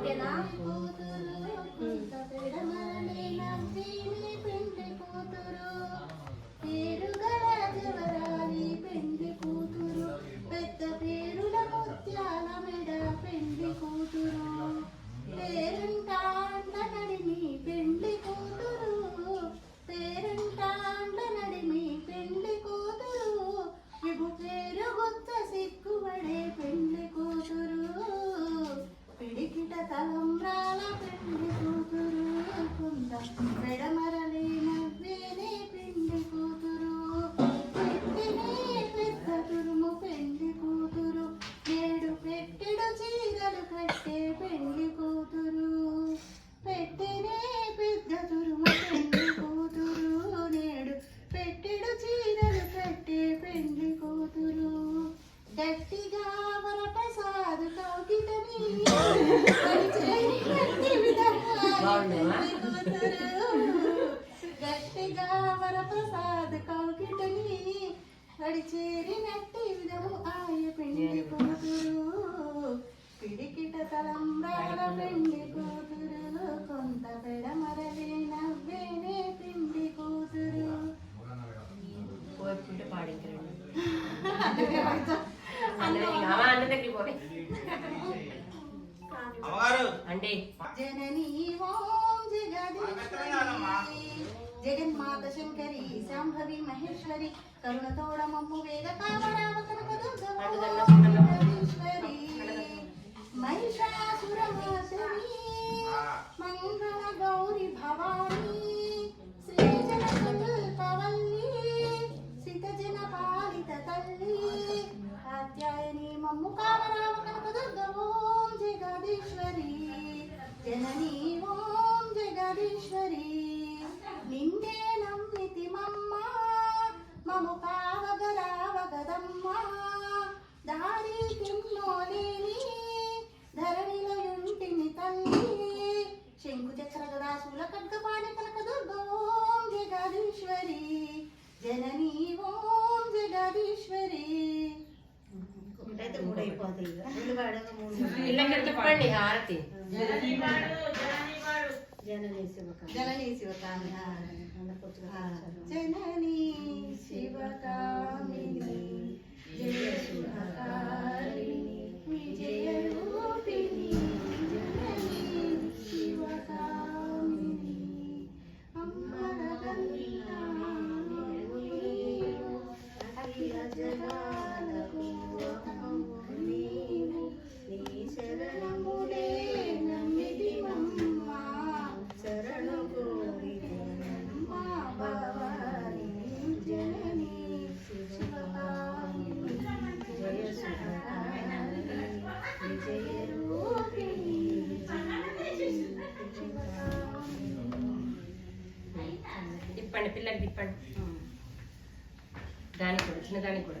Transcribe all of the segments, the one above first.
ఓకేనా? గట్టిగా వరప్రసాద్ కౌకిటని నడిచేరి నట్టి విధము ఆయ పిండి కూతురు పిడికిట తలంబ్రాల పిండి కూతురు కొంత పెడమరలి నవ్వేనే పిండి కూతురు పాడించారు అంటే జగన్మాత శంకరి శాంభవి మహేశ్వరి కరుణతోడమమ్ము వేద కామరామకనకదుర్గమేశ్వరి మహిషాసురమాసురి మంగళ గౌరి భవాని పాలిత తల్లి. కాత్యాయని మమ్ము కామరామ కనక దుర్గం జగదీశ్వరి. జననీ ఓ ఇవ్వండి హారతి జననీ శివకామి. జననీ శివకామిని జయ శివ తిప్పండి పిల్లలు తిప్పండి. దానికి కూడా చిన్నదానికి కూడా.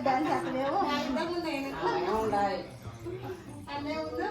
నాకు డాన్స్ అసలేవు అన్నీ ఉన్నా